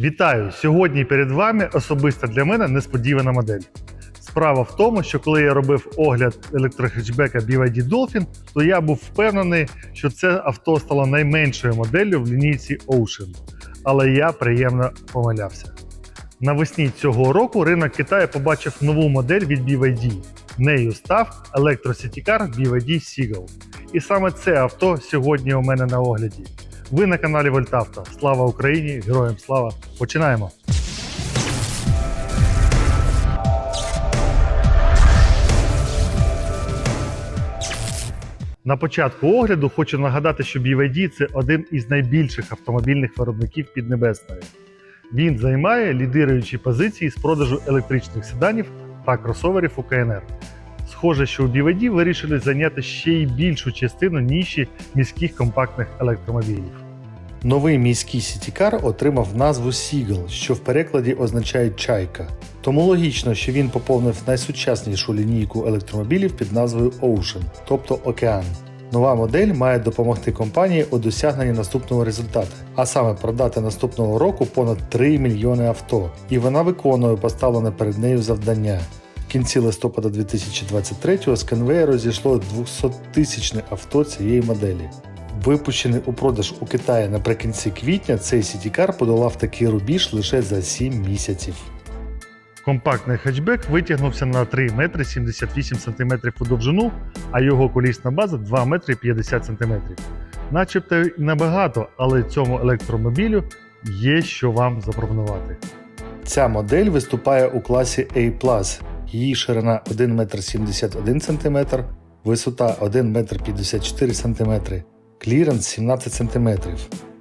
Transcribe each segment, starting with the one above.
Вітаю! Сьогодні перед вами особисто для мене несподівана модель. Справа в тому, що коли я робив огляд електрохетчбека BYD Dolphin, то я був впевнений, що це авто стало найменшою моделлю в лінійці Ocean. Але я приємно помилявся. Навесні цього року ринок Китаю побачив нову модель від BYD. Нею став електросітікар BYD Seagull. І саме це авто сьогодні у мене на огляді. Ви на каналі Вольтавто. Слава Україні! Героям слава! Починаємо! На початку огляду хочу нагадати, що BYD – це один із найбільших автомобільних виробників Піднебесної. Він займає лідируючі позиції з продажу електричних седанів та кросоверів у КНР. Схоже, що у BYD вирішили зайняти ще й більшу частину ніші міських компактних електромобілів. Новий міський сітікар отримав назву Seagull, що в перекладі означає чайка. Тому логічно, що він поповнив найсучаснішу лінійку електромобілів під назвою Ocean, тобто океан. Нова модель має допомогти компанії у досягненні наступного результату, а саме продати наступного року понад 3 мільйони авто, і вона виконує поставлене перед нею завдання. В кінці листопада 2023-го з конвеєру зійшло 200-тисячне авто цієї моделі. Випущений у продаж у Китаї наприкінці квітня, цей сітікар подолав такий рубіж лише за 7 місяців. Компактний хетчбек витягнувся на 3 метри 78 см у довжину, а його колісна база 2 метри 50 см. Начебто й небагато, але цьому електромобілю є що вам запропонувати. Ця модель виступає у класі A+. Її ширина 1 метр 71 см, висота 1 метр 54 см, кліренс 17 см.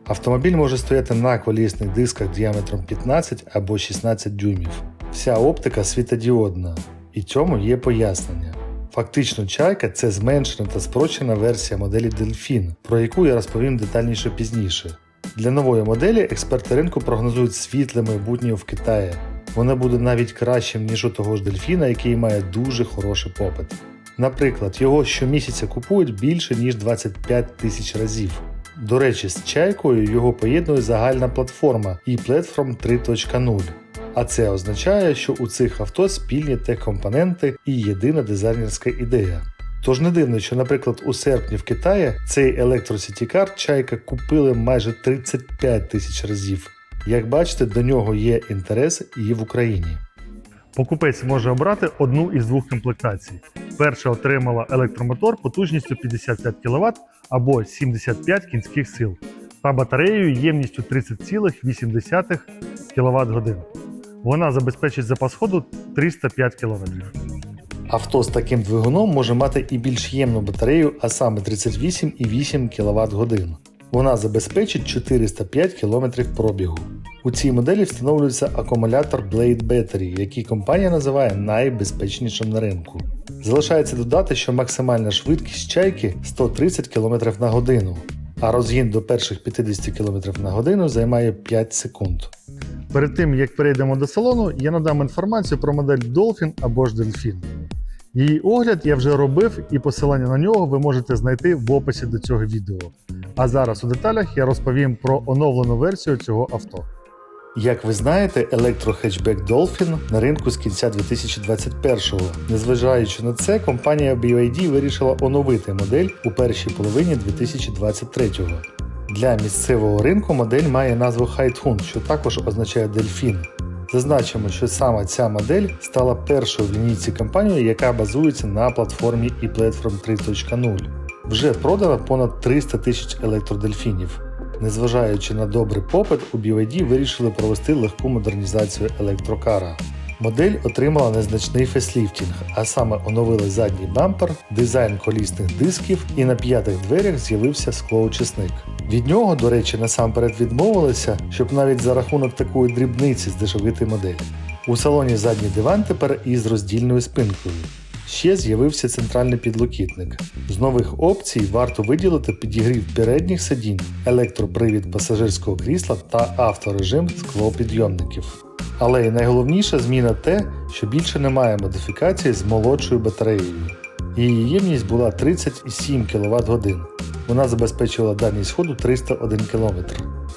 Автомобіль може стояти на колісних дисках діаметром 15 або 16 дюймів. Вся оптика світодіодна, і цьому є пояснення. Фактично, чайка це зменшена та спрощена версія моделі Delfin, про яку я розповім детальніше пізніше. Для нової моделі експерти ринку прогнозують світле майбутнє в Китаї. Вона буде навіть кращим, ніж у того ж дельфіна, який має дуже хороший попит. Наприклад, його щомісяця купують більше ніж 25 тисяч разів. До речі, з чайкою його поєднує загальна платформа і Platform 3.0. А це означає, що у цих авто спільні техкомпоненти і єдина дизайнерська ідея. Тож не дивно, що, наприклад, у серпні в Китаї цей електросітікар чайка купили майже 35 тисяч разів. Як бачите, до нього є інтерес і в Україні. Покупець може обрати одну із двох комплектацій. Перша отримала електромотор потужністю 55 кВт або 75 кінських сил та батареєю ємністю 30,8 кВт годин. Вона забезпечить запас ходу 305 км. Авто з таким двигуном може мати і більш ємну батарею, а саме 38,8 кВт годин. Вона забезпечить 405 км пробігу. У цій моделі встановлюється акумулятор Blade Battery, який компанія називає найбезпечнішим на ринку. Залишається додати, що максимальна швидкість чайки 130 км на годину, а розгін до перших 50 км на годину займає 5 секунд. Перед тим як перейдемо до салону, я надам інформацію про модель Dolphin або ж Delfin. Її огляд я вже робив, і посилання на нього ви можете знайти в описі до цього відео. А зараз у деталях я розповім про оновлену версію цього авто. Як ви знаєте, електрохетчбек Dolphin на ринку з кінця 2021-го. Незважаючи на це, компанія BYD вирішила оновити модель у першій половині 2023-го. Для місцевого ринку модель має назву Haitun, що також означає дельфін. Зазначимо, що саме ця модель стала першою в лінійці компанії, яка базується на платформі ePlatform 3.0. Вже продано понад 300 тисяч електродельфінів. Незважаючи на добрий попит, у BYD вирішили провести легку модернізацію електрокара. Модель отримала незначний фейсліфтінг, а саме оновили задній бампер, дизайн колісних дисків і на п'ятих дверях з'явився склоочисник. Від нього, до речі, насамперед відмовилися, щоб навіть за рахунок такої дрібниці здешевити модель. У салоні задній диван тепер із роздільною спинкою. Ще з'явився центральний підлокітник. З нових опцій варто виділити підігрів передніх сидінь, електропривід пасажирського крісла та авторежим склопідйомників. Але й найголовніша зміна те, що більше немає модифікації з молодшою батареєю. Її ємність була 37 кВт годин. Вона забезпечувала дальність ходу 301 км.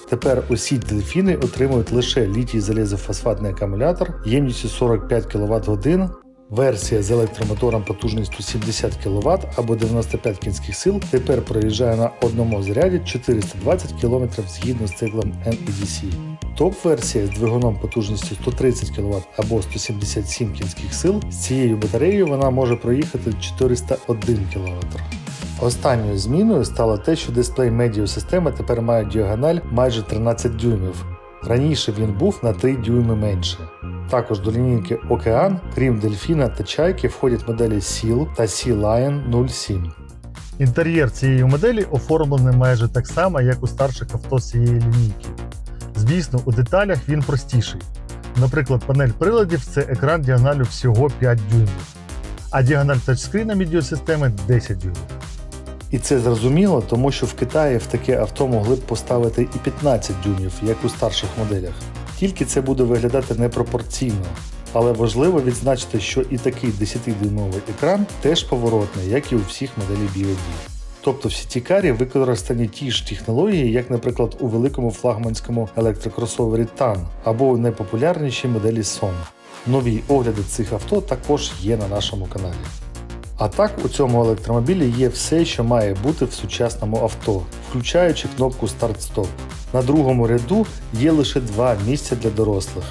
Тепер усі дельфіни отримують лише літій залізофосфатний акумулятор ємністю 45 кВт годин. Версія з електромотором потужністю 70 кВт або 95 кінських сил тепер проїжджає на одному заряді 420 км згідно з циклом NEDC. Топ-версія з двигуном потужністю 130 кВт або 177 кінських сил з цією батареєю вона може проїхати 401 км. Останньою зміною стало те, що дисплей медіасистеми тепер має діагональ майже 13 дюймів. Раніше він був на 3 дюйми менше. Також до лінійки Океан, крім Дельфіна та Чайки, входять моделі Seal та Sea Lion 07. Інтер'єр цієї моделі оформлений майже так само, як у старших авто цієї лінійки. Звісно, у деталях він простіший. Наприклад, панель приладів це екран діагоналю всього 5 дюймів, а діагональ тачскріна медіасистеми 10 дюймів. І це зрозуміло, тому що в Китаї в таке авто могли б поставити і 15 дюймів, як у старших моделях. Тільки це буде виглядати непропорційно. Але важливо відзначити, що і такий 10-дюймовий екран теж поворотний, як і у всіх моделей BYD. Тобто в сіті карі використані ті ж технології, як, наприклад, у великому флагманському електрокросовері TAN або у найпопулярнішій моделі SON. Нові огляди цих авто також є на нашому каналі. А так у цьому електромобілі є все, що має бути в сучасному авто, включаючи кнопку старт-стоп. На другому ряду є лише два місця для дорослих.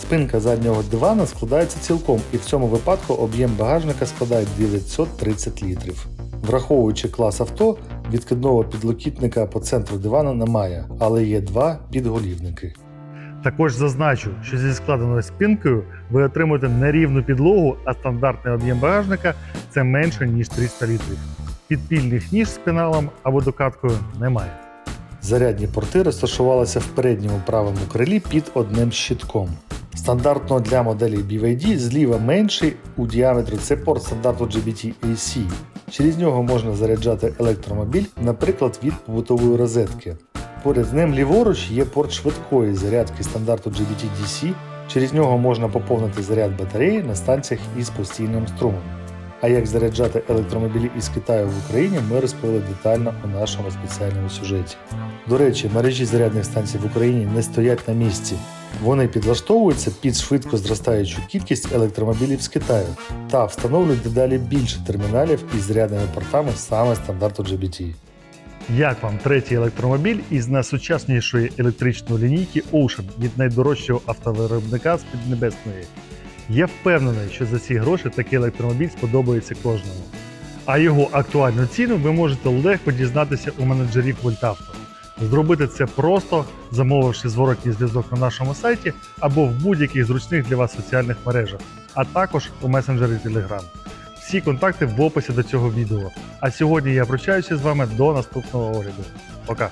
Спинка заднього дивана складається цілком, і в цьому випадку об'єм багажника складає 930 літрів. Враховуючи клас авто, відкидного підлокітника по центру дивана немає, але є два підголівники. Також зазначу, що зі складеною спинкою ви отримуєте не рівну підлогу, а стандартний об'єм багажника це менше ніж 300 літрів. Підпільних ніж з пеналом або докаткою немає. Зарядні порти розташувалися в передньому правому крилі під одним щитком. Стандартно для моделі BYD зліва менший у діаметрі це порт стандарту GBT-AC. Через нього можна заряджати електромобіль, наприклад, від побутової розетки. Поряд з ним ліворуч є порт швидкої зарядки стандарту GBT-DC. Через нього можна поповнити заряд батареї на станціях із постійним струмом. А як заряджати електромобілі із Китаю в Україні, ми розповіли детально у нашому спеціальному сюжеті. До речі, мережі зарядних станцій в Україні не стоять на місці. Вони підлаштовуються під швидко зростаючу кількість електромобілів з Китаю та встановлюють дедалі більше терміналів із зарядними портами саме стандарту GBT. Як вам третій електромобіль із найсучаснішої електричної лінійки Ocean від найдорожчого автовиробника з Піднебесної? Я впевнений, що за ці гроші такий електромобіль сподобається кожному. А його актуальну ціну ви можете легко дізнатися у менеджерів Вольтавто. Зробити це просто, замовивши зворотній зв'язок на нашому сайті або в будь-яких зручних для вас соціальних мережах, а також у месенджері Telegram. Всі контакти в описі до цього відео. А сьогодні я прощаюся з вами до наступного огляду. Пока!